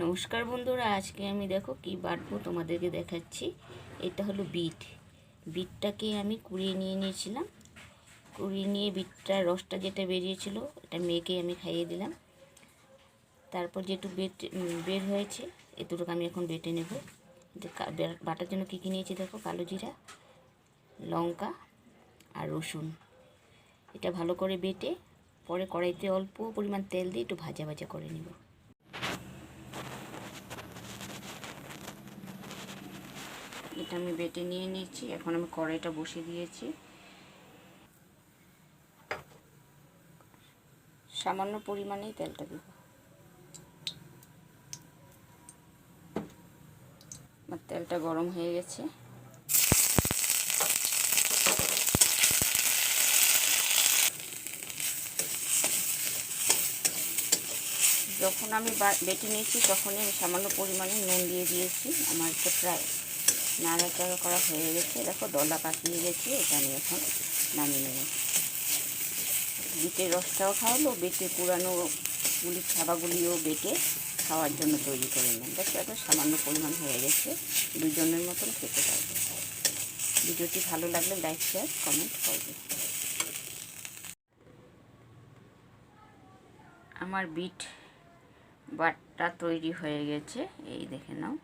নমস্কার বন্ধুরা, আজকে আমি দেখো কি বাটবো তোমাদেরকে দেখাচ্ছি। এটা হলো বিট। বিটটাকে আমি কুড়িয়ে নিয়ে নিয়েছিলাম। কুড়িয়ে নিয়ে বিটটার রসটা যেটা বেরিয়েছিল, এটা মেয়েকে আমি খাইয়ে দিলাম। তারপর যেটু বেট বের হয়েছে এতটুকু আমি এখন বেটে নেব। বাটার জন্য কী কী নিয়েছি দেখো, কালো জিরা, লঙ্কা আর রসুন। এটা ভালো করে বেটে, পরে কড়াইতে অল্প পরিমাণ তেল দিয়ে একটু ভাজা ভাজা করে নেব। এটা আমি বেটে নিয়ে নিয়েছি এখন আমি কড়াইটা বসিয়ে দিয়েছি। সামান্য পরিমাণেই তেলটা দেব। আমার তেলটা গরম হয়ে গেছে। যখন আমি বেটে নিয়েছি, তখনই আমি সামান্য পরিমাণে নুন দিয়ে দিয়েছি। আমার তো প্রায় নাড়াচাড়া করা হয়ে গেছে। দেখো, দলা পাকিয়ে গেছে, এটা আমি এখন নামিয়ে নেব। বিটের রসটাও খাওয়ালো বেটে পুরানো গুলি, ছাবাগুলিও বেটে খাওয়ার জন্য তৈরি করে নেন দেখো, এত সামান্য পরিমাণ হয়ে গেছে, দুজনের মতন খেতে পারবে। ভিডিওটি ভালো লাগলে লাইক শেয়ার কমেন্ট করবে। আমার বিট বাটটা তৈরি হয়ে গেছে, এই দেখে নাও।